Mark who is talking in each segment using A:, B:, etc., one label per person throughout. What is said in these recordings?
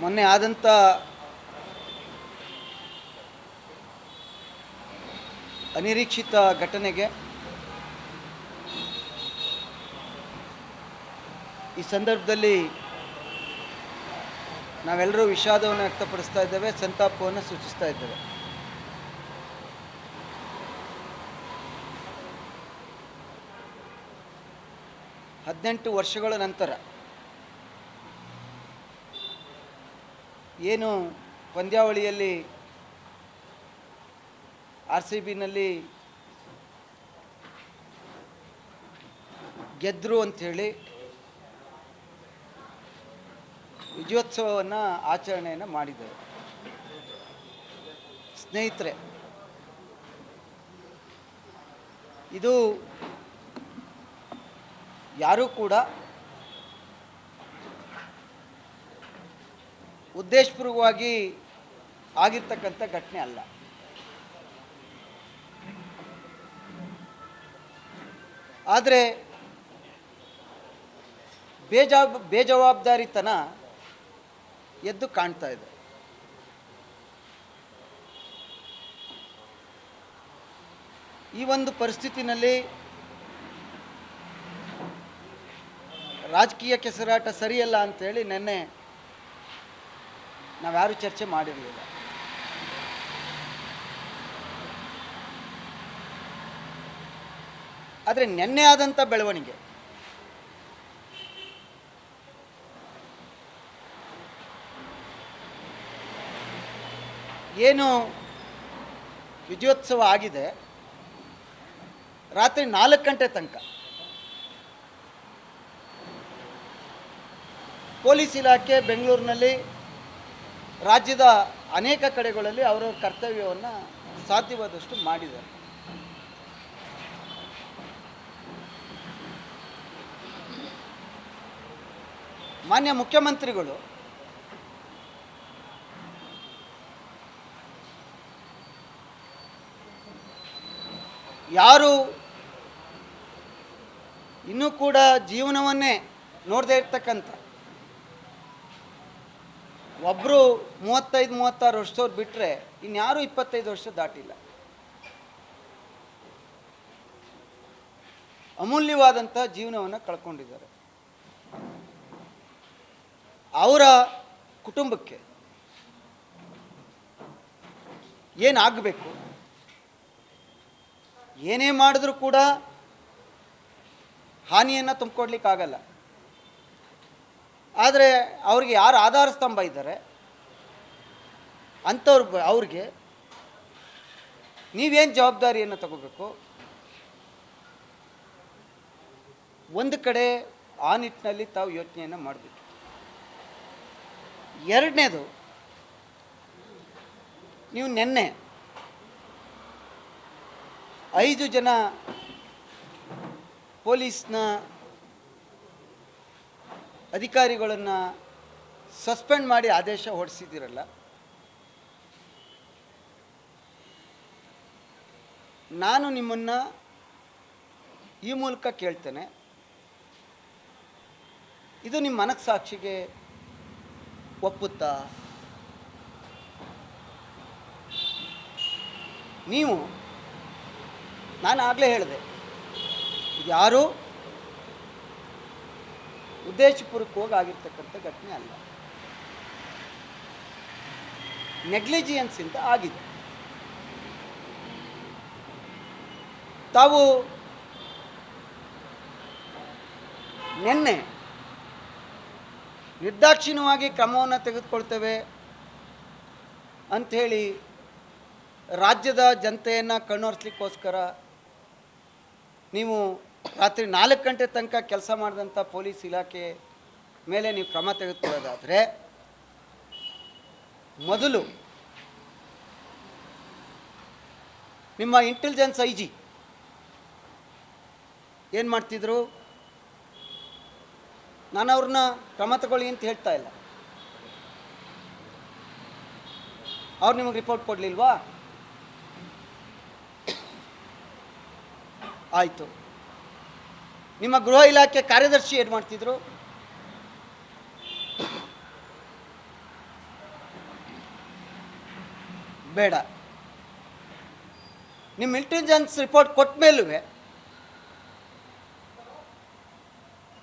A: ಮೊನ್ನೆ ಆದಂಥ ಅನಿರೀಕ್ಷಿತ ಘಟನೆಗೆ ಈ ಸಂದರ್ಭದಲ್ಲಿ ನಾವೆಲ್ಲರೂ ವಿಷಾದವನ್ನು ವ್ಯಕ್ತಪಡಿಸ್ತಾ ಇದ್ದೇವೆ, ಸಂತಾಪವನ್ನು ಸೂಚಿಸ್ತಾ ಇದ್ದೇವೆ. ಹದಿನೆಂಟು ವರ್ಷಗಳ ನಂತರ ಏನು ಪಂದ್ಯಾವಳಿಯಲ್ಲಿ ಆರ್ ಸಿ ಬಿನಲ್ಲಿ ಗೆದ್ದರು ಅಂಥೇಳಿ ವಿಜಯೋತ್ಸವವನ್ನು ಆಚರಣೆಯನ್ನು ಮಾಡಿದರು ಸ್ನೇಹಿತರೆ ಇದು ಯಾರೂ ಕೂಡ ಉದ್ದೇಶಪೂರ್ವಕವಾಗಿ ಆಗಿರ್ತಕ್ಕಂಥ ಘಟನೆ ಅಲ್ಲ. ಆದರೆ ಬೇಜಾ, ಬೇಜವಾಬ್ದಾರಿತನ ಎದ್ದು ಕಾಣ್ತಾ ಇದೆ. ಈ ಒಂದು ಪರಿಸ್ಥಿತಿನಲ್ಲಿ ರಾಜಕೀಯ ಕೆಸರಾಟ ಸರಿಯಲ್ಲ ಅಂತೇಳಿ ನಿನ್ನೆ ನಾವ್ಯಾರು ಚರ್ಚೆ ಮಾಡಿರಲಿಲ್ಲ. ಆದರೆ ನಿನ್ನೆ ಆದಂಥ ಬೆಳವಣಿಗೆ. ಏನು ವಿಜಯೋತ್ಸವ ಆಗಿದೆ, ರಾತ್ರಿ ನಾಲ್ಕು ಗಂಟೆ ತನಕ. ಪೊಲೀಸ್ ಇಲಾಖೆ ಬೆಂಗಳೂರಿನಲ್ಲಿ ರಾಜ್ಯದ ಅನೇಕ ಕಡೆಗಳಲ್ಲಿ ಅವರ ಕರ್ತವ್ಯವನ್ನು ಸಾಧ್ಯವಾದಷ್ಟು ಮಾಡಿದ್ದಾರೆ. ಮಾನ್ಯ ಮುಖ್ಯಮಂತ್ರಿಗಳು, ಯಾರು ಇನ್ನೂ ಕೂಡ ಜೀವನವನ್ನೇ ನೋಡದೇ ಇರ್ತಕ್ಕಂಥ ಒಬ್ಬರು ಮೂವತ್ತೈದು, ಮೂವತ್ತಾರು ವರ್ಷದವ್ರು ಬಿಟ್ಟರೆ ಇನ್ಯಾರು ಇಪ್ಪತ್ತೈದು ವರ್ಷ ದಾಟಿಲ್ಲ. ಅಮೂಲ್ಯವಾದಂಥ ಜೀವನವನ್ನು ಕಳ್ಕೊಂಡಿದ್ದಾರೆ. ಅವರ ಕುಟುಂಬಕ್ಕೆ ಏನಾಗಬೇಕು? ಏನೇ ಮಾಡಿದ್ರೂ ಕೂಡ ಹಾನಿಯನ್ನು ತುಂಬಿಕೊಡ್ಲಿಕ್ಕಾಗಲ್ಲ. ಆದರೆ ಅವ್ರಿಗೆ ಯಾರು ಆಧಾರ ಸ್ತಂಭ ಇದ್ದಾರೆ, ಅಂಥವ್ರು ಅವ್ರಿಗೆ ನೀವೇನು ಜವಾಬ್ದಾರಿಯನ್ನು ತಗೋಬೇಕು? ಒಂದು ಕಡೆ ಆ ನಿಟ್ಟಿನಲ್ಲಿ ತಾವು ಯೋಚನೆಯನ್ನು ಮಾಡಬೇಕು. ಎರಡನೇದು, ನೀವು ನಿನ್ನೆ ಐದು ಜನ ಪೊಲೀಸ್ನ ಅಧಿಕಾರಿಗಳನ್ನು ಸಸ್ಪೆಂಡ್ ಮಾಡಿ ಆದೇಶ ಹೊರಡಿಸಿದ್ದೀರಲ್ಲ? ನಾನು ನಿಮ್ಮನ್ನು ಈ ಮೂಲಕ ಕೇಳ್ತೇನೆ. ಇದು ನಿಮ್ಮ ಮನಸ್ಸಾಕ್ಷಿಗೆ ಒಪ್ಪುತ್ತಾ? ನೀವು, ನಾನು ಆಗಲೇ ಹೇಳಿದೆ, ಯಾರು ಯಾರೂ ಉದ್ದೇಶಪೂರ್ವಕವಾಗಿ ಆಗಿರ್ತಕ್ಕಂಥ ಘಟನೆ ಅಲ್ಲ. ನೆಗ್ಲಿಜಿಯನ್ಸಿಂದ ಆಗಿದೆ. ತಾವು ನಿನ್ನೆ ನಿರ್ದಾಕ್ಷಿಣ್ಯವಾಗಿ ಕ್ರಮವನ್ನು ತೆಗೆದುಕೊಳ್ತೇವೆ ಅಂಥೇಳಿ ರಾಜ್ಯದ ಜನತೆಯನ್ನು ಕಣ್ಣೊರೆಸ್ಲಿಕ್ಕೋಸ್ಕರ ನೀವು ರಾತ್ರಿ ನಾಲ್ಕು ಗಂಟೆ ತನಕ ಕೆಲಸ ಮಾಡಿದಂಥ ಪೊಲೀಸ್ ಇಲಾಖೆ ಮೇಲೆ ನೀವು ಕ್ರಮ ತೆಗೆದುಕೊಳ್ಳೋದಾದರೆ, ಮೊದಲು ನಿಮ್ಮ ಇಂಟೆಲಿಜೆನ್ಸ್ ಐ ಜಿ ಏನು ಮಾಡ್ತಿದ್ರು? ನಾನು ಅವ್ರನ್ನ ಕ್ರಮ ತಗೊಳ್ಳಿ ಅಂತ ಹೇಳ್ತಾ ಇಲ್ಲ. ಅವ್ರು ನಿಮಗೆ ರಿಪೋರ್ಟ್ ಕೊಡಲಿಲ್ವಾ? ಆಯಿತು. ನಿಮ್ಮ ಗೃಹ ಇಲಾಖೆ ಕಾರ್ಯದರ್ಶಿ ಏನು ಮಾಡ್ತಿದ್ರು? ಬೇಡ. ನಿಮ್ಮ ಇಂಟೆಲಿಜೆನ್ಸ್ ರಿಪೋರ್ಟ್ ಕೊಟ್ಟ ಮೇಲೂ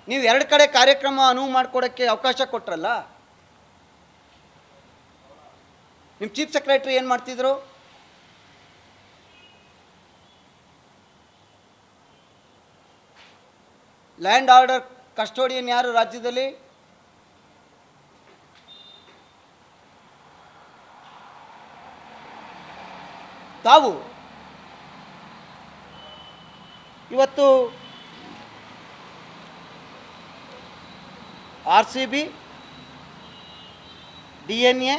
A: ನೀವು ಎರಡು ಕಡೆ ಕಾರ್ಯಕ್ರಮ ಅನುವು ಮಾಡಿಕೊಡೋಕ್ಕೆ ಅವಕಾಶ ಕೊಟ್ರಲ್ಲ? ನಿಮ್ಮ ಚೀಫ್ ಸೆಕ್ರೆಟ್ರಿ ಏನು ಮಾಡ್ತಿದ್ರು? ಲ್ಯಾಂಡ್ ಆರ್ಡರ್ ಕಸ್ಟೋಡಿಯನ್ ಯಾರು ರಾಜ್ಯದಲ್ಲಿ? ತಾವು. ಇವತ್ತು R C B, D N A,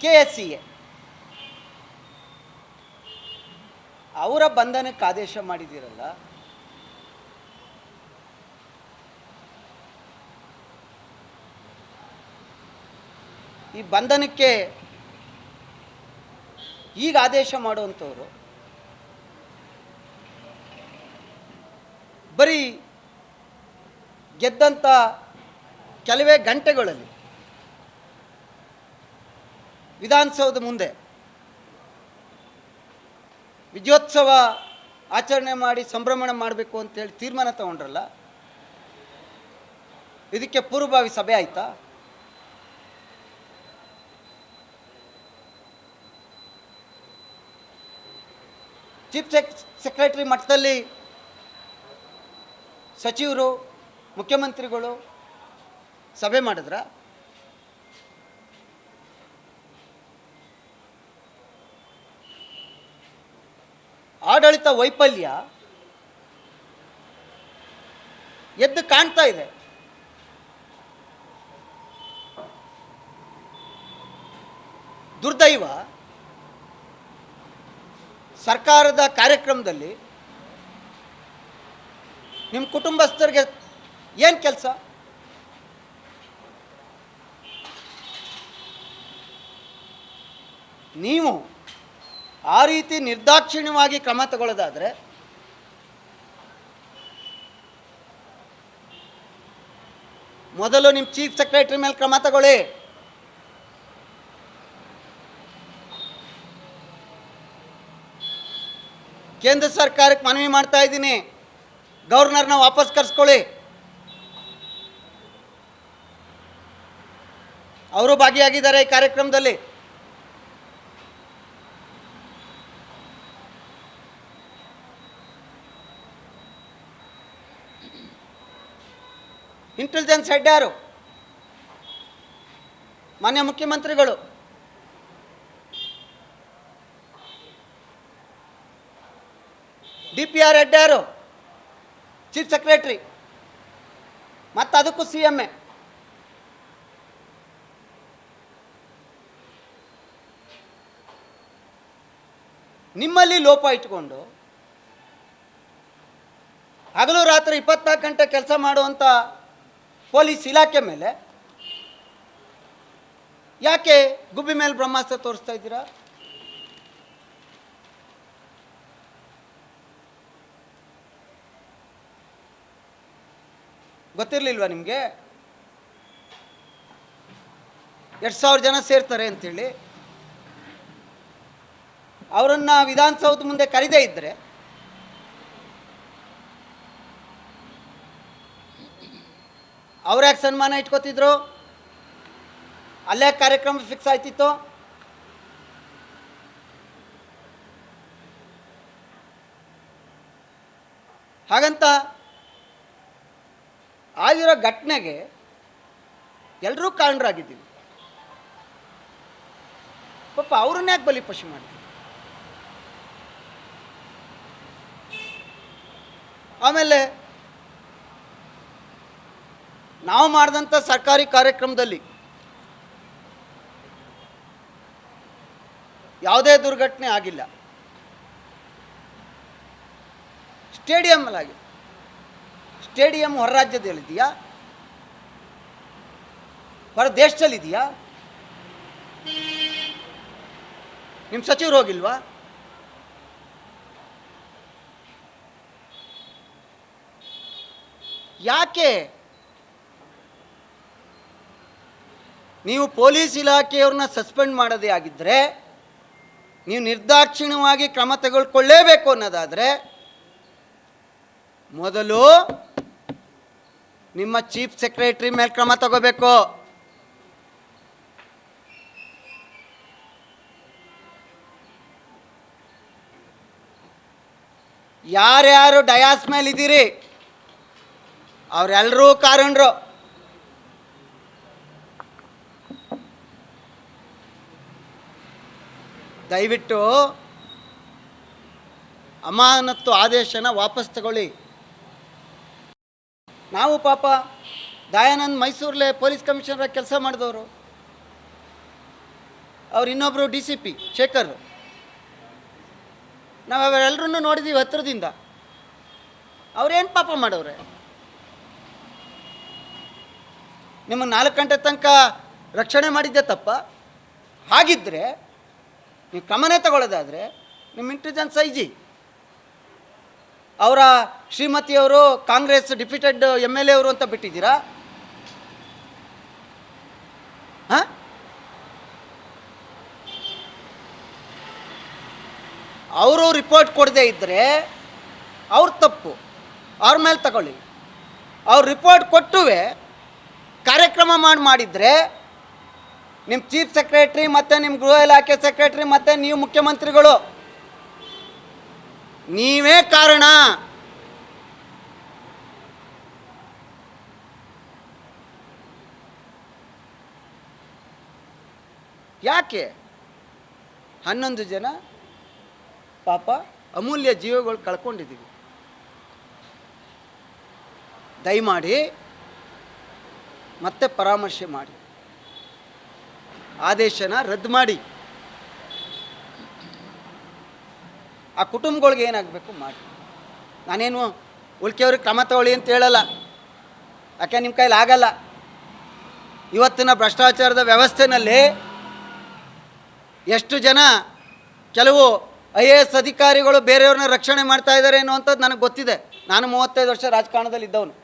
A: K S C A. ಅವರ ಬಂಧನಕ್ಕೆ ಆದೇಶ ಮಾಡಿದ್ದೀರಲ್ಲ ಈ ಬಂಧನಕ್ಕೆ ಈಗ ಆದೇಶ ಮಾಡುವಂಥವ್ರು, ಬರೀ ಗೆದ್ದಂಥ ಕೆಲವೇ ಗಂಟೆಗಳಲ್ಲಿ ವಿಧಾನಸೌಧ ಮುಂದೆ ವಿಜಯೋತ್ಸವ ಆಚರಣೆ ಮಾಡಿ ಸಂಭ್ರಮಣ ಮಾಡಬೇಕು ಅಂತೇಳಿ ತೀರ್ಮಾನ ತಗೊಂಡ್ರಲ್ಲ, ಇದಕ್ಕೆ ಪೂರ್ವಭಾವಿ ಸಭೆ ಆಯ್ತಾ? ಚೀಫ್ ಸೆಕ್ ಸೆಕ್ರೆಟರಿ ಮಟ್ಟದಲ್ಲಿ ಸಚಿವರು ಮುಖ್ಯಮಂತ್ರಿಗಳು ಸಭೆ ಮಾಡಿದ್ರ? ಆಡಳಿತ ವೈಫಲ್ಯ ಎದ್ದು ಕಾಣ್ತಾ ಇದೆ. ದುರ್ದೈವ ಸರ್ಕಾರದ ಕಾರ್ಯಕ್ರಮದಲ್ಲಿ ನಿಮ್ಮ ಕುಟುಂಬಸ್ಥರಿಗೆ ಏನು ಕೆಲಸ? ನೀವು ಆ ರೀತಿ ನಿರ್ದಾಕ್ಷಿಣ್ಯವಾಗಿ ಕ್ರಮ ತಗೊಳ್ಳೋದಾದರೆ ಮೊದಲು ನಿಮ್ಮ ಚೀಫ್ ಸೆಕ್ರೆಟರಿ ಮೇಲೆ ಕ್ರಮ ತಗೊಳ್ಳಿ. ಕೇಂದ್ರ ಸರ್ಕಾರಕ್ಕೆ ಮನವಿ ಮಾಡ್ತಾ ಇದ್ದೀನಿ. ಗವರ್ನರ್ನ ವಾಪಸ್ ಕರೆಸ್ಕೊಳ್ಳಿ. ಅವರು ಭಾಗಿಯಾಗಿದ್ದಾರೆ ಈ ಕಾರ್ಯಕ್ರಮದಲ್ಲಿ. ಇಂಟೆಲಿಜೆನ್ಸ್ ಹೆಡ್ ಯಾರು ಮಾನ್ಯ ಮುಖ್ಯಮಂತ್ರಿಗಳು. D P R head chief secretary, ಮತ್ತು ಅದಕ್ಕೂ ಸಿ ಎಂ ಎ. ನಿಮ್ಮಲ್ಲಿ ಲೋಪ ಇಟ್ಕೊಂಡು ಹಗಲು ರಾತ್ರಿ ಇಪ್ಪತ್ನಾಲ್ಕು ಗಂಟೆ ಕೆಲಸ ಮಾಡುವಂಥ ಪೊಲೀಸ್ ಇಲಾಖೆ ಮೇಲೆ ಯಾಕೆ ಗುಬ್ಬಿ ಮೇಲೆ ಬ್ರಹ್ಮಾಸ್ತ್ರ ತೋರಿಸ್ತಾ ಇದ್ದೀರಾ? ಗೊತ್ತಿರಲಿಲ್ವಾ ನಿಮಗೆ? ಎರಡು ಸಾವಿರ ಜನ ಸೇರ್ತಾರೆ ಅಂಥೇಳಿ ಅವರನ್ನು ವಿಧಾನಸೌಧ ಮುಂದೆ ಕರೀದೇ ಇದ್ದರೆ ಅವ್ರ್ಯಾಕೆ ಸನ್ಮಾನ ಇಟ್ಕೋತಿದ್ರು? ಅಲ್ಲೇ ಕಾರ್ಯಕ್ರಮ ಫಿಕ್ಸ್ ಆಯ್ತಿತ್ತು. ಹಾಗಂತ ಆಗಿರೋ ಘಟನೆಗೆ ಎಲ್ಲರೂ ಕಾರಣರಾಗಿದ್ದೀವಿ. ಪಾಪ ಅವ್ರನ್ನ ಯಾಕೆ ಬಲಿಪಶು ಮಾಡ್ತೀವಿ ಆಮೇಲೆ ನಾವು ಮಾಡಿದಂಥ ಸರ್ಕಾರಿ ಕಾರ್ಯಕ್ರಮದಲ್ಲಿ ಯಾವುದೇ ದುರ್ಘಟನೆ ಆಗಿಲ್ಲ. ಸ್ಟೇಡಿಯಮ್ಮಲ್ಲಾಗಿ ಸ್ಟೇಡಿಯಂ ಹೊರ ರಾಜ್ಯದಲ್ಲಿದೆಯಾ? ಹೊರ ದೇಶದಲ್ಲಿದೆಯಾ? ನಿಮ್ಮ ಸಚಿವರು ಹೋಗಿಲ್ವಾ? ಯಾಕೆ? ನೀವು ಪೊಲೀಸ್ ಇಲಾಖೆಯವ್ರನ್ನ ಸಸ್ಪೆಂಡ್ ಮಾಡೋದೇ ಆಗಿದ್ದರೆ ನೀವು ನಿರ್ದಾಕ್ಷಿಣ್ಯವಾಗಿ ಕ್ರಮ ತೆಗೆದುಕೊಳ್ಳೇಬೇಕು ಅನ್ನೋದಾದರೆ, ಮೊದಲು ನಿಮ್ಮ ಚೀಫ್ ಸೆಕ್ರೆಟರಿ ಮೇಲೆ ಕ್ರಮ ತಗೋಬೇಕು. ಯಾರ್ಯಾರು ಡಯಾಸ್ ಮೇಲೆ ಇದ್ದೀರಿ? ಅವರೆಲ್ಲರೂ ಕಾರಣರು. ದಯವಿಟ್ಟು ಅಮಾನತ್ತು ಆದೇಶನ ವಾಪಸ್ ತಗೊಳ್ಳಿ. ನಾವು ಪಾಪ ದಯಾನಂದ್ ಮೈಸೂರಲ್ಲೇ ಪೊಲೀಸ್ ಕಮಿಷನರ್ ಕೆಲಸ ಮಾಡಿದವರು. ಅವ್ರು ಇನ್ನೊಬ್ಬರು ಡಿ ಸಿ ಪಿ, ಶೇಖರ್. ನಾವು ಅವರೆಲ್ಲರೂ ನೋಡಿದ್ದೀವಿ ಹತ್ರದಿಂದ. ಅವ್ರೇನು ಪಾಪ ಮಾಡವ್ರೆ? ನಿಮಗೆ ನಾಲ್ಕು ಗಂಟೆ ತನಕ ರಕ್ಷಣೆ ಮಾಡಿದ್ದೆ ತಪ್ಪ? ಹಾಗಿದ್ದರೆ ನೀವು ಕ್ರಮನೇ ತಗೊಳ್ಳೋದಾದರೆ, ನಿಮ್ಮ ಇಂಟೆಲಿಜೆನ್ಸ್ ಐಜಿ. ಅವರ ಶ್ರೀಮತಿಯವರು Congress defeated M L A ಅವರು ಅಂತ ಬಿಟ್ಟಿದ್ದೀರಾ? ಹಾಂ? ಅವರು ರಿಪೋರ್ಟ್ ಕೊಡದೇ ಇದ್ದರೆ ಅವ್ರ ತಪ್ಪು. ಅವ್ರ ಮೇಲೆ ತಗೊಳ್ಳಿ. ಅವ್ರು ರಿಪೋರ್ಟ್ ಕೊಟ್ಟುವೆ ಕಾರ್ಯಕ್ರಮ ಮಾಡಿ ಮಾಡಿದರೆ ನಿಮ್ಮ ಚೀಫ್ ಸೆಕ್ರೆಟ್ರಿ ಮತ್ತು ನಿಮ್ಮ ಗೃಹ ಇಲಾಖೆ ಸೆಕ್ರೆಟ್ರಿ ಮತ್ತು ನೀವು ಮುಖ್ಯಮಂತ್ರಿಗಳು ನೀವೇ ಕಾರಣ. ಯಾಕೆ? ಹನ್ನೊಂದು ಜನ ಪಾಪ ಅಮೂಲ್ಯ ಜೀವಗಳು ಕಳ್ಕೊಂಡಿದ್ದೀವಿ. ದಯಮಾಡಿ ಮತ್ತೆ ಪರಾಮರ್ಶೆ ಮಾಡಿ. ಆದೇಶನ ರದ್ದು ಮಾಡಿ. ಆ ಕುಟುಂಬಗಳಿಗೆ ಏನಾಗಬೇಕು ಮಾಡಿ. ನಾನೇನು ಉಳ್ಕೆಯವ್ರಿಗೆ ಕ್ರಮ ತಗೊಳ್ಳಿ ಅಂತ ಹೇಳಲ್ಲ. ಯಾಕೆ ನಿಮ್ಮ ಕೈಲಿ ಆಗಲ್ಲ. ಇವತ್ತಿನ ಭ್ರಷ್ಟಾಚಾರದ ವ್ಯವಸ್ಥೆನಲ್ಲಿ ಎಷ್ಟು ಜನ ಕೆಲವು ಐ ಎ ಎಸ್ ಅಧಿಕಾರಿಗಳು ಬೇರೆಯವ್ರನ್ನ ರಕ್ಷಣೆ ಮಾಡ್ತಾ ಇದ್ದಾರೆ ಅನ್ನುವಂಥದ್ದು ನನಗೆ ಗೊತ್ತಿದೆ. ನಾನು ಮೂವತ್ತೈದು ವರ್ಷ ರಾಜಕಾರಣದಲ್ಲಿ ಇದ್ದವನು.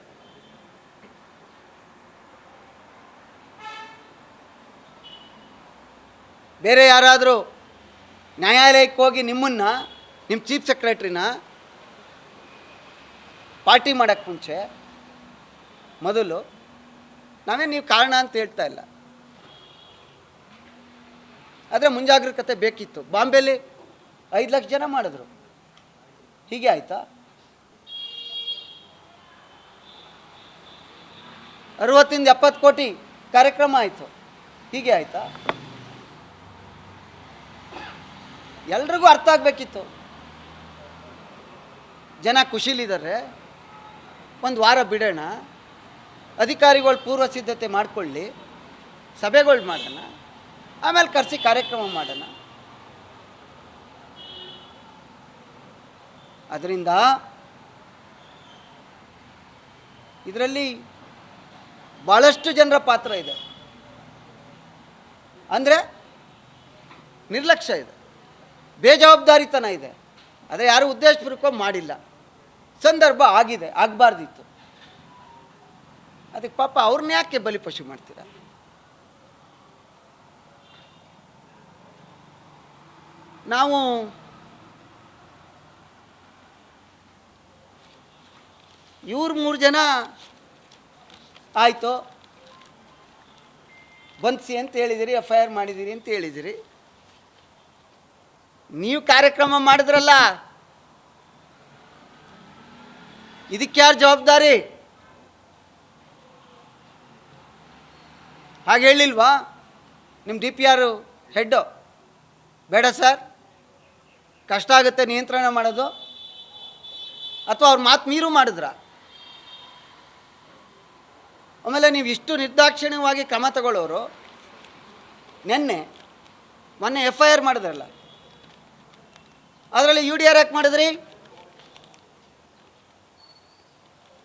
A: ಬೇರೆ ಯಾರಾದರೂ ನ್ಯಾಯಾಲಯಕ್ಕೆ ಹೋಗಿ ನಿಮ್ಮನ್ನು ನಿಮ್ಮ ಚೀಫ್ ಸೆಕ್ರೆಟ್ರಿನ ಪಾರ್ಟಿ ಮಾಡೋಕ್ಕೆ ಮುಂಚೆ ಮೊದಲು ನಾವೇ ನೀವು ಕಾರಣ ಅಂತ ಹೇಳ್ತಾ ಇಲ್ಲ. ಆದರೆ ಮುಂಜಾಗ್ರತೆ ಬೇಕಿತ್ತು. ಬಾಂಬೆಲಿ ಐದು ಲಕ್ಷ ಜನ ಮಾಡಿದ್ರು. ಹೀಗೆ ಆಯ್ತಾ? ಅರವತ್ತಿಂದ ಎಪ್ಪತ್ತು ಕೋಟಿ ಕಾರ್ಯಕ್ರಮ ಆಯಿತು. ಹೀಗೆ ಆಯ್ತಾ? ಎಲ್ರಿಗೂ ಅರ್ಥ ಆಗಬೇಕಿತ್ತು. ಜನ ಖುಷಿಲಿದ್ದಾರೆ ಒಂದು ವಾರ ಬಿಡೋಣ, ಅಧಿಕಾರಿಗಳು ಪೂರ್ವ ಸಿದ್ಧತೆ ಮಾಡಿಕೊಳ್ಳಿ, ಸಭೆಗಳು ಮಾಡೋಣ, ಆಮೇಲೆ ಕರೆಸಿ ಕಾರ್ಯಕ್ರಮ ಮಾಡೋಣ. ಅದರಿಂದ ಇದರಲ್ಲಿ ಭಾಳಷ್ಟು ಜನರ ಪಾತ್ರ ಇದೆ. ಅಂದರೆ ನಿರ್ಲಕ್ಷ್ಯ ಇದೆ. ಬೇಜವಾಬ್ದಾರಿತನ ಇದೆ. ಅದೇ ಯಾರು ಉದ್ದೇಶಪೂರ್ವಕ ಮಾಡಿಲ್ಲ. ಸಂದರ್ಭ ಆಗಿದೆ, ಆಗಬಾರ್ದಿತ್ತು. ಅದಕ್ಕೆ ಪಾಪ ಅವ್ರನ್ನ ಯಾಕೆ ಬಲಿಪಶು ಮಾಡ್ತೀರಾ? ನಾವು ಇವ್ರು ಮೂರು ಜನ ಆಯಿತು. ಬಂದಿಸಿ ಅಂತ ಹೇಳಿದಿರಿ, ಎಫ್ ಐ ಆರ್ ಮಾಡಿದಿರಿ ಅಂತ ಹೇಳಿದಿರಿ. ನೀವು ಕಾರ್ಯಕ್ರಮ ಮಾಡಿದ್ರಲ್ಲ ಇದಕ್ಕೆ ಯಾರು ಜವಾಬ್ದಾರಿ? ಹಾಗೆ ಹೇಳಿಲ್ವಾ? ನಿಮ್ಮ ಡಿ ಪಿ ಆರು ಹೆಡ್ಡು? ಬೇಡ ಸರ್. ಕಷ್ಟ ಆಗುತ್ತೆ ನಿಯಂತ್ರಣ ಮಾಡೋದು. ಅಥವಾ ಅವ್ರ ಮಾತು ಮೀರು ಮಾಡಿದ್ರ? ಆಮೇಲೆ ನೀವು ಇಷ್ಟು ನಿರ್ದಾಕ್ಷಿಣ್ಯವಾಗಿ ಕ್ರಮ ತಗೊಳ್ಳೋರು, ನಿನ್ನೆ, ಮೊನ್ನೆ ಎಫ್ ಐ ಆರ್ ಮಾಡಿದ್ರಲ್ಲ? ಅದರಲ್ಲಿ ಯು ಡಿ ಆರ್ ಯಾಕೆ ಮಾಡಿದ್ರಿ?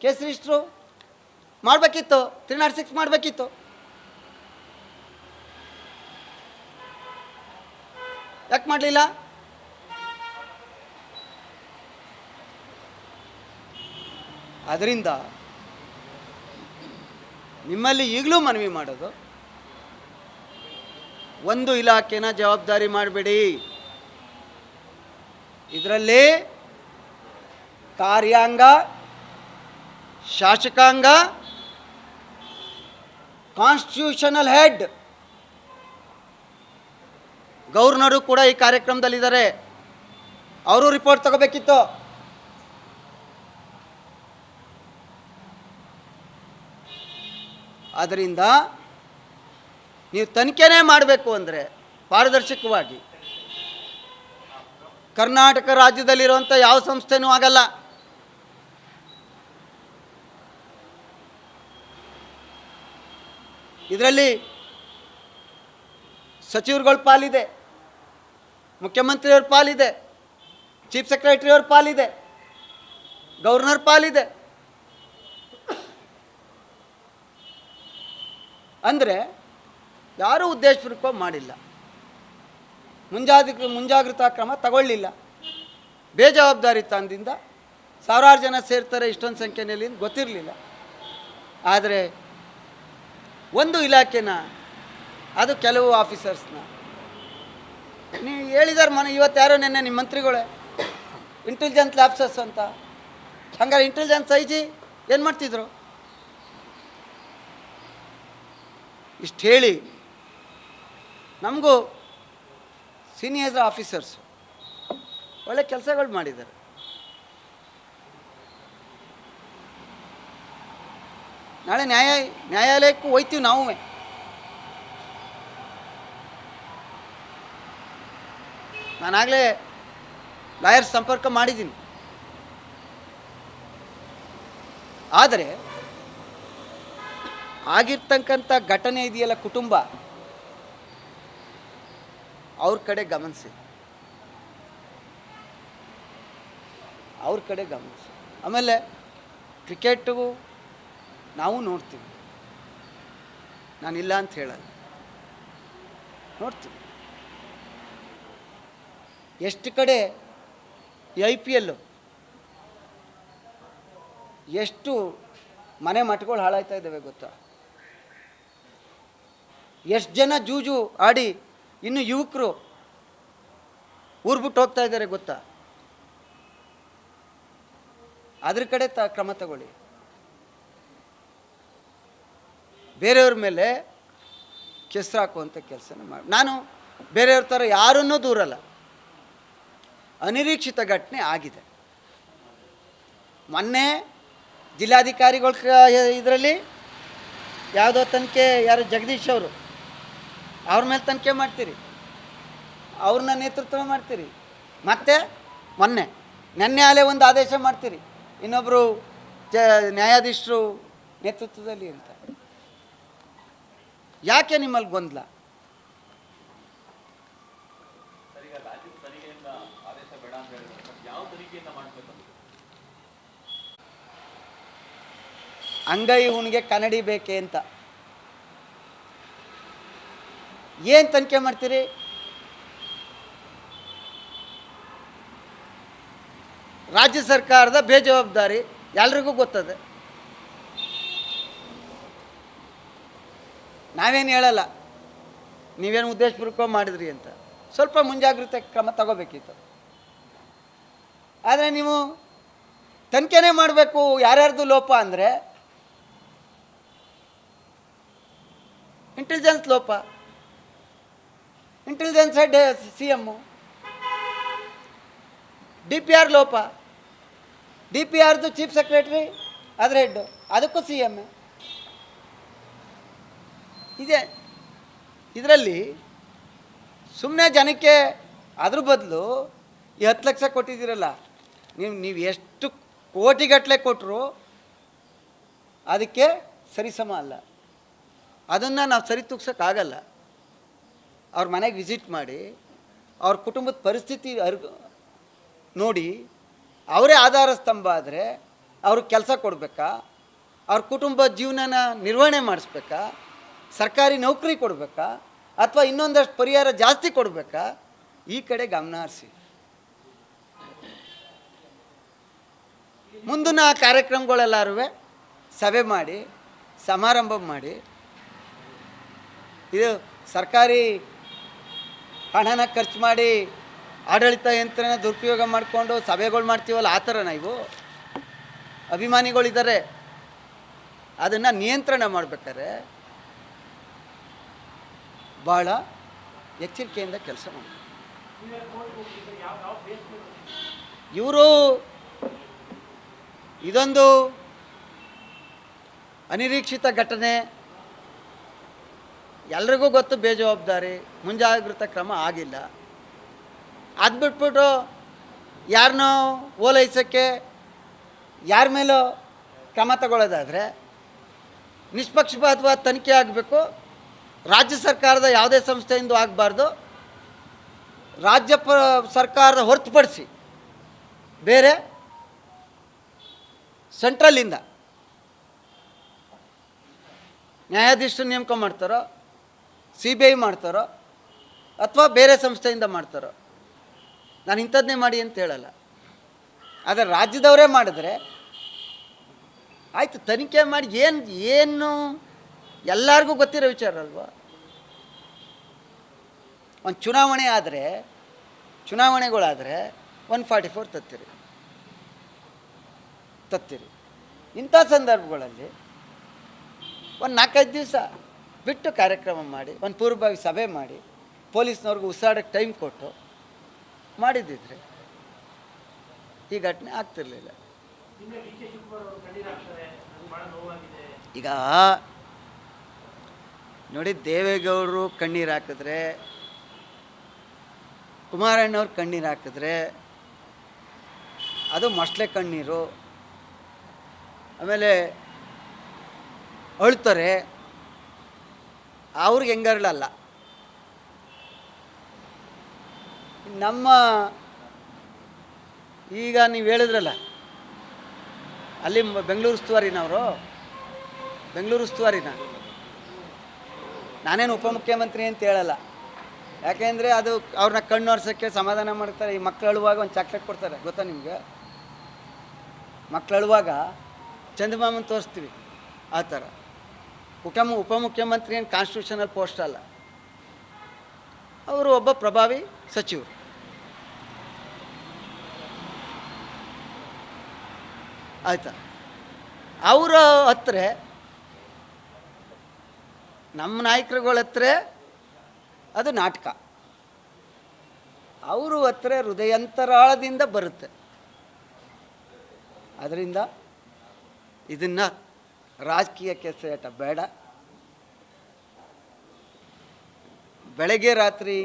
A: ಕೇಸ್ ರಿಜಿಸ್ಟ್ರು ಮಾಡಬೇಕಿತ್ತು ತ್ರೀ ನಾಟ್ ಸಿಕ್ಸ್ ಮಾಡಬೇಕಿತ್ತು. ಯಾಕೆ ಮಾಡಲಿಲ್ಲ? ಅದರಿಂದ ನಿಮ್ಮಲ್ಲಿ ಈಗಲೂ ಮನವಿ ಮಾಡೋದು, ಒಂದು ಇಲಾಖೆನ ಜವಾಬ್ದಾರಿ ಮಾಡಬೇಡಿ. ಇದರಲ್ಲಿ ಕಾರ್ಯಾಂಗ ಶಾಸಕಾಂಗ ಕಾನ್ಸ್ಟಿಟ್ಯೂಷನಲ್ ಹೆಡ್ ಗವರ್ನರು ಕೂಡ ಈ ಕಾರ್ಯಕ್ರಮದಲ್ಲಿದ್ದಾರೆ. ಅವರು ರಿಪೋರ್ಟ್ ತಗೋಬೇಕಿತ್ತು. ಆದ್ದರಿಂದ ನೀವು ತನಿಖೆನೇ ಮಾಡಬೇಕು ಅಂದರೆ ಪಾರದರ್ಶಕವಾಗಿ ಕರ್ನಾಟಕ ರಾಜ್ಯದಲ್ಲಿರುವಂಥ ಯಾವ ಸಂಸ್ಥೆನೂ ಆಗಲ್ಲ. ಇದರಲ್ಲಿ ಸಚಿವರುಗಳ ಪಾಲಿದೆ, ಮುಖ್ಯಮಂತ್ರಿಯವ್ರ ಪಾಲಿದೆ, ಚೀಫ್ ಸೆಕ್ರೆಟರಿಯವ್ರ ಪಾಲಿದೆ, ಗವರ್ನರ್ ಪಾಲಿದೆ. ಅಂದರೆ ಯಾರೂ ಉದ್ದೇಶಪೂರ್ವಕ ಮಾಡಿಲ್ಲ. ಮುಂಜಾಗ್ರ ಮುಂಜಾಗ್ರತಾ ಕ್ರಮ ತಗೊಳ್ಳಿಲ್ಲ. ಬೇಜವಾಬ್ದಾರಿತನದಿಂದ ಸಾವಿರಾರು ಜನ ಸೇರ್ತಾರೆ ಇಷ್ಟೊಂದು ಸಂಖ್ಯೆಯಲ್ಲಿ ಗೊತ್ತಿರಲಿಲ್ಲ. ಆದರೆ ಒಂದು ಇಲಾಖೆನ, ಅದು ಕೆಲವು ಆಫೀಸರ್ಸ್ನ. ನೀವು ಹೇಳಿದಾರೆ ಮನೆ, ಇವತ್ತು ಯಾರೋ ನಿನ್ನೆ ನಿಮ್ಮ ಮಂತ್ರಿಗಳೇ ಇಂಟೆಲಿಜೆನ್ಸ್ ಲ್ಯಾಬ್ಸಸ್ ಅಂತ. ಹಂಗಾರೆ ಇಂಟೆಲಿಜೆನ್ಸ್ ಐಜಿ ಏನು ಮಾಡ್ತಿದ್ರು? ಇಷ್ಟು ಹೇಳಿ, ನಮಗೂ ಸೀನಿಯರ್ ಆಫೀಸರ್ಸ್ ಒಳ್ಳೆ ಕೆಲಸಗಳು ಮಾಡಿದ್ದಾರೆ. ನಾಳೆ ನ್ಯಾಯ ನ್ಯಾಯಾಲಯಕ್ಕೂ ಹೋಯ್ತೀವಿ ನಾವು ನಾನಾಗಲೇ ಲಾಯರ್ ಸಂಪರ್ಕ ಮಾಡಿದ್ದೀನಿ. ಆದರೆ ಆಗಿರ್ತಕ್ಕಂಥ ಘಟನೆ ಇದೆಯಲ್ಲ ಕುಟುಂಬ, ಅವ್ರ ಕಡೆ ಗಮನಿಸಿ ಅವ್ರ ಕಡೆ ಗಮನಿಸಿ ಆಮೇಲೆ ಕ್ರಿಕೆಟು ನಾವು ನೋಡ್ತೀವಿ. ನಾನಿಲ್ಲ ಅಂತ ಹೇಳಲ್ಲ. ನೋಡ್ತೀವಿ. ಎಷ್ಟು ಕಡೆ ಐ ಪಿ ಎಲ್ಲು ಎಷ್ಟು ಮನೆ ಮಠಗಳು ಹಾಳಾಯ್ತಾ ಇದ್ದಾವೆ ಗೊತ್ತಾ? ಎಷ್ಟು ಜನ ಜೂಜು ಆಡಿ ಇನ್ನು ಯುವಕರು ಊರು ಬಿಟ್ಟು ಹೋಗ್ತಾ ಇದ್ದಾರೆ ಗೊತ್ತಾ? ಅದ್ರ ಕಡೆ ತ ಕ್ರಮ ತಗೊಳ್ಳಿ. ಬೇರೆಯವ್ರ ಮೇಲೆ ಕೆಸರು ಹಾಕುವಂಥ ಕೆಲಸನ ಮಾಡಿ, ನಾನು ಬೇರೆಯವ್ರ ಥರ ಯಾರನ್ನೂ ದೂರಲ್ಲ ಅನಿರೀಕ್ಷಿತ ಘಟನೆ ಆಗಿದೆ. ಮೊನ್ನೆ ಜಿಲ್ಲಾಧಿಕಾರಿಗಳ ಇದರಲ್ಲಿ ಯಾವುದೋ ತನಿಖೆ, ಯಾರು ಜಗದೀಶ್ ಅವರು, ಅವ್ರ ಮೇಲೆ ತನಿಖೆ ಮಾಡ್ತೀರಿ. ಅವ್ರನ್ನ ನೇತೃತ್ವ ಮಾಡ್ತೀರಿ. ಮತ್ತೆ ಮೊನ್ನೆ, ನೆನ್ನೆ ಆಲೇ ಒಂದು ಆದೇಶ ಮಾಡ್ತೀರಿ. ಇನ್ನೊಬ್ಬರು ಜ, ನ್ಯಾಯಾಧೀಶರು ನೇತೃತ್ವದಲ್ಲಿ ಅಂತ. ಯಾಕೆ ನಿಮ್ಮಲ್ಲಿ ಗೊಂದಲ? ಅಂಗೈ ಹುಣ್ಣಿಗೆ ಕನ್ನಡಿ ಬೇಕೆ ಅಂತ. ಏನು ತನಿಖೆ ಮಾಡ್ತೀರಿ? ರಾಜ್ಯ ಸರ್ಕಾರದ ಬೇಜವಾಬ್ದಾರಿ ಎಲ್ರಿಗೂ ಗೊತ್ತದೆ. ನಾವೇನು ಹೇಳಲ್ಲ. ನೀವೇನು ಉದ್ದೇಶಪೂರ್ವಕ ಮಾಡಿದ್ರಿ ಅಂತ. ಸ್ವಲ್ಪ ಮುಂಜಾಗ್ರತೆ ಕ್ರಮ ತಗೋಬೇಕಿತ್ತು. ಆದರೆ ನೀವು ತನಿಖೆನೇ ಮಾಡಬೇಕು, ಯಾರ್ಯಾರ್ದು ಲೋಪ ಅಂದರೆ ಇಂಟೆಲಿಜೆನ್ಸ್ ಲೋಪ. Intelligence head C M D P R ಲೋಪ. ಡಿ ಪಿ ಆರ್ದು ಚೀಫ್ ಸೆಕ್ರೆಟ್ರಿ ಅದ್ರ ಹೆಡ್ಡು ಅದಕ್ಕೂ ಸಿ ಎಂ ಇದೆ. ಇದರಲ್ಲಿ ಸುಮ್ಮನೆ ಜನಕ್ಕೆ ಅದ್ರ ಬದಲು ಈ ಹತ್ತು ಲಕ್ಷ ಕೊಟ್ಟಿದ್ದೀರಲ್ಲ, ನೀವು ನೀವು ಎಷ್ಟು ಕೋಟಿಗಟ್ಟಲೆ ಕೊಟ್ಟರು ಅದಕ್ಕೆ ಸರಿಸಮ ಅಲ್ಲ. ಅದನ್ನು ನಾವು ಸರಿ ತೂಗ್ಸೋಕ್ಕಾಗಲ್ಲ. ಅವ್ರ ಮನೆಗೆ ವಿಸಿಟ್ ಮಾಡಿ, ಅವ್ರ ಕುಟುಂಬದ ಪರಿಸ್ಥಿತಿ ನೋಡಿ, ಅವರೇ ಆಧಾರ ಸ್ತಂಭ ಆದರೆ ಅವ್ರಿಗೆ ಕೆಲಸ ಕೊಡಬೇಕಾ? ಅವ್ರ ಕುಟುಂಬ ಜೀವನನ ನಿರ್ವಹಣೆ ಮಾಡಿಸ್ಬೇಕಾ? ಸರ್ಕಾರಿ ನೌಕರಿ ಕೊಡಬೇಕಾ? ಅಥವಾ ಇನ್ನೊಂದಷ್ಟು ಪರಿಹಾರ ಜಾಸ್ತಿ ಕೊಡಬೇಕಾ? ಈ ಕಡೆ ಗಮನ ಹರಿಸಿ. ಮುಂದಿನ ಕಾರ್ಯಕ್ರಮಗಳೆಲ್ಲರೂ ಸಭೆ ಮಾಡಿ, ಸಮಾರಂಭ ಮಾಡಿ. ಇದು ಸರ್ಕಾರಿ ಹಣನ ಖರ್ಚು ಮಾಡಿ ಆಡಳಿತ ಯಂತ್ರನ ದುರುಪಯೋಗ ಮಾಡಿಕೊಂಡು ಸಭೆಗಳು ಮಾಡ್ತೀವಲ್ಲ ಆ ಥರ ನಾವು? ಅಭಿಮಾನಿಗಳಿದ್ದಾರೆ ಅದನ್ನು ನಿಯಂತ್ರಣ ಮಾಡ್ಬೇಕಾದ್ರೆ ಭಾಳ ಎಚ್ಚರಿಕೆಯಿಂದ ಕೆಲಸ ಮಾಡಿ ಇವರು ಇದೊಂದು ಅನಿರೀಕ್ಷಿತ ಘಟನೆ. ಎಲ್ರಿಗೂ ಗೊತ್ತು ಬೇಜವಾಬ್ದಾರಿ, ಮುಂಜಾಗ್ರತಾ ಕ್ರಮ ಆಗಿಲ್ಲ. ಅದು ಬಿಟ್ಬಿಟ್ಟು ಯಾರನ್ನೋ ಓಲೈಸೋಕ್ಕೆ, ಯಾರ ಮೇಲೂ ಕ್ರಮ ತಗೊಳ್ಳೋದಾದರೆ ನಿಷ್ಪಕ್ಷಪಾತವಾದ ತನಿಖೆ ಆಗಬೇಕು. ರಾಜ್ಯ ಸರ್ಕಾರದ ಯಾವುದೇ ಸಂಸ್ಥೆಯಿಂದ ಆಗಬಾರ್ದು. ರಾಜ್ಯ ಪ, ಸರ್ಕಾರದ ಹೊರತುಪಡಿಸಿ ಬೇರೆ ಸೆಂಟ್ರಲಿಂದ ನ್ಯಾಯಾಧೀಶರು ನೇಮಕ ಮಾಡ್ತಾರೋ ಸಿ ಬಿ ಐ ಮಾಡ್ತಾರೋ, ಅಥವಾ ಬೇರೆ ಸಂಸ್ಥೆಯಿಂದ ಮಾಡ್ತಾರೋ, ನಾನು ಇಂಥದ್ದನ್ನೇ ಮಾಡಿ ಅಂತ ಹೇಳಲ್ಲ. ಆದರೆ ರಾಜ್ಯದವರೇ ಮಾಡಿದ್ರೆ ಆಯಿತು, ತನಿಖೆ ಮಾಡಿ ಏನು ಏನು ಎಲ್ಲರಿಗೂ ಗೊತ್ತಿರೋ ವಿಚಾರ ಅಲ್ವಾ? ಒಂದು ಚುನಾವಣೆ ಆದರೆ, ಚುನಾವಣೆಗಳಾದರೆ ಒನ್ ಫಾರ್ಟಿ ಫೋರ್ ತತ್ತಿರಿ. ತತ್ತಿರಿ. ಇಂಥ ಸಂದರ್ಭಗಳಲ್ಲಿ ಒಂದು ನಾಲ್ಕೈದು ದಿವಸ ಬಿಟ್ಟು ಕಾರ್ಯಕ್ರಮ ಮಾಡಿ, ಒಂದು ಪೂರ್ವಭಾವಿ ಸಭೆ ಮಾಡಿ, ಪೊಲೀಸ್ನವ್ರಿಗೂ ಉಸಾಡೋಕ್ಕೆ ಟೈಮ್ ಕೊಟ್ಟು ಮಾಡಿದ್ದಿದ್ರೆ ಈ ಘಟನೆ ಆಗ್ತಿರ್ಲಿಲ್ಲ. ಈಗ ನೋಡಿ ದೇವೇಗೌಡರು ಕಣ್ಣೀರು ಹಾಕಿದ್ರೆ, ಕುಮಾರಣ್ಣವ್ರು ಕಣ್ಣೀರು ಹಾಕಿದ್ರೆ ಅದು ಮಸ್ಲೆ ಕಣ್ಣೀರು, ಆಮೇಲೆ ಅಳ್ತಾರೆ, ಅವ್ರಿಗೆ ಹೆಂಗರಳಲ್ಲ ನಮ್ಮ ಈಗ ನೀವು ಹೇಳಿದ್ರಲ್ಲ, ಅಲ್ಲಿ ಬೆಂಗಳೂರು ಉಸ್ತುವಾರಿನವರು, ಬೆಂಗಳೂರು ಉಸ್ತುವಾರಿನ. ನಾನೇನು ಉಪಮುಖ್ಯಮಂತ್ರಿ ಅಂತ ಹೇಳಲ್ಲ. ಯಾಕೆಂದರೆ ಅದು ಅವ್ರನ್ನ ಕಣ್ಣು ಒರ್ಸೋಕ್ಕೆ ಸಮಾಧಾನ ಮಾಡ್ತಾರೆ. ಈ ಮಕ್ಳು ಅಳುವಾಗ ಒಂದು ಚಾಕ್ಲೇಟ್ ಕೊಡ್ತಾರೆ. ಗೊತ್ತಾ ನಿಮಗೆ? ಮಕ್ಳು ಅಳುವಾಗ ಚಂದಮಾಮನ್ ತೋರಿಸ್ತೀವಿ. ಆ ಥರ. ಉಪಮ ಉಪಮುಖ್ಯಮಂತ್ರಿ ಏನು ಕಾನ್ಸ್ಟಿಟ್ಯೂಷನಲ್ ಪೋಸ್ಟ್ ಅಲ್ಲ. ಅವರು ಒಬ್ಬ ಪ್ರಭಾವಿ ಸಚಿವರು. ಆಯ್ತಾ? ಅವರ ಹತ್ರ ನಮ್ಮ ನಾಯಕರುಗಳ ಹತ್ರ ಅದು ನಾಟಕ. ಅವರು ಹತ್ರ ಹೃದಯಂತರಾಳದಿಂದ ಬರುತ್ತೆ. ಅದರಿಂದ ಇದನ್ನು ರಾಜಕೀಯಕ್ಕೆ ಸೇಟ ಬೇಡ. ಬೆಳಗ್ಗೆ ರಾತ್ರಿ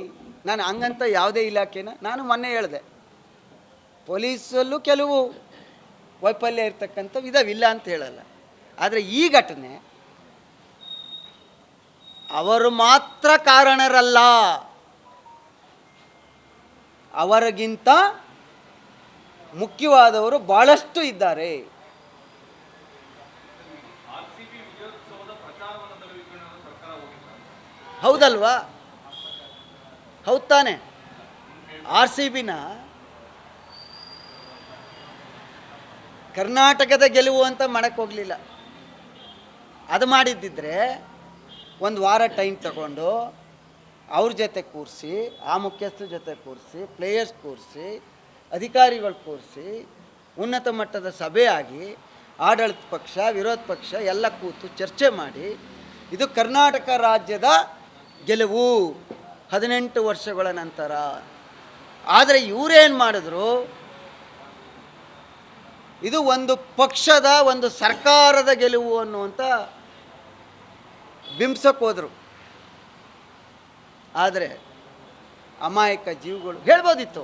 A: ನಾನು ಹಂಗಂತ ಯಾವುದೇ ಇಲಾಖೆನ ನಾನು ಮೊನ್ನೆ ಹೇಳಿದೆ. ಪೊಲೀಸಲ್ಲೂ ಕೆಲವು ವೈಫಲ್ಯ ಇರ್ತಕ್ಕಂಥವು ಇದಾವಿಲ್ಲ ಅಂತ ಹೇಳಲ್ಲ. ಆದರೆ ಈ ಘಟನೆ ಅವರು ಮಾತ್ರ ಕಾರಣರಲ್ಲ. ಅವರಿಗಿಂತ ಮುಖ್ಯವಾದವರು ಬಹಳಷ್ಟು ಇದ್ದಾರೆ. ಹೌದಲ್ವಾ? ಹೌದ್ ತಾನೆ ಆರ್ ಸಿ ಬಿನ ಕರ್ನಾಟಕದ ಗೆಲುವು ಅಂತ ಮಾಡಕ್ಕೆ ಹೋಗಲಿಲ್ಲ. ಅದು ಮಾಡಿದ್ದಿದ್ರೆ ಒಂದು ವಾರ ಟೈಮ್ ತಗೊಂಡು ಅವ್ರ ಜೊತೆ ಕೂರಿಸಿ, ಆ ಮುಖ್ಯಸ್ಥರ ಜೊತೆ ಕೂರಿಸಿ ಪ್ಲೇಯರ್ಸ್ ಕೂರಿಸಿ, ಅಧಿಕಾರಿಗಳು ಕೂರಿಸಿ, ಉನ್ನತ ಮಟ್ಟದ ಸಭೆ ಆಗಿ ಆಡಳಿತ ಪಕ್ಷ, ವಿರೋಧ ಪಕ್ಷ ಎಲ್ಲ ಕೂತು ಚರ್ಚೆ ಮಾಡಿ, ಇದು ಕರ್ನಾಟಕ ರಾಜ್ಯದ ಗೆಲುವು ಹದಿನೆಂಟು ವರ್ಷಗಳ ನಂತರ. ಆದರೆ ಇವರೇನು ಮಾಡಿದ್ರು? ಇದು ಒಂದು ಪಕ್ಷದ ಒಂದು ಸರ್ಕಾರದ ಗೆಲುವು ಅನ್ನುವಂಥ ಬಿಂಬಿಸಕ್ಕೆ ಹೋದರು. ಆದರೆ ಅಮಾಯಕ ಜೀವಗಳು ಹೇಳ್ಬೋದಿತ್ತು.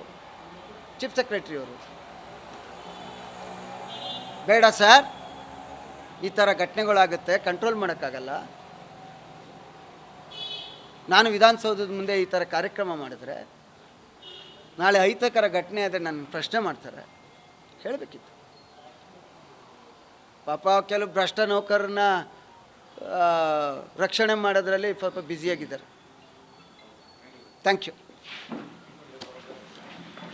A: ಚೀಫ್ ಸೆಕ್ರೆಟರಿಯವರು ಬೇಡ ಸರ್ ಈ ಥರ ಘಟನೆಗಳಾಗುತ್ತೆ ಕಂಟ್ರೋಲ್ ಮಾಡೋಕ್ಕಾಗಲ್ಲ. ನಾನು ವಿಧಾನಸೌಧದ ಮುಂದೆ ಈ ಥರ ಕಾರ್ಯಕ್ರಮ ಮಾಡಿದ್ರೆ, ನಾಳೆ ಅಹಿತಕರ ಘಟನೆ ಆದರೆ ನನ್ನ ಪ್ರಶ್ನೆ ಮಾಡ್ತಾರೆ. ಹೇಳಬೇಕಿತ್ತು. ಪಾಪ ಕೆಲವು ಭ್ರಷ್ಟ ನೌಕರನ್ನ ರಕ್ಷಣೆ ಮಾಡೋದ್ರಲ್ಲಿ ಸ್ವಲ್ಪ ಬ್ಯುಸಿಯಾಗಿದ್ದಾರೆ ಥ್ಯಾಂಕ್ ಯು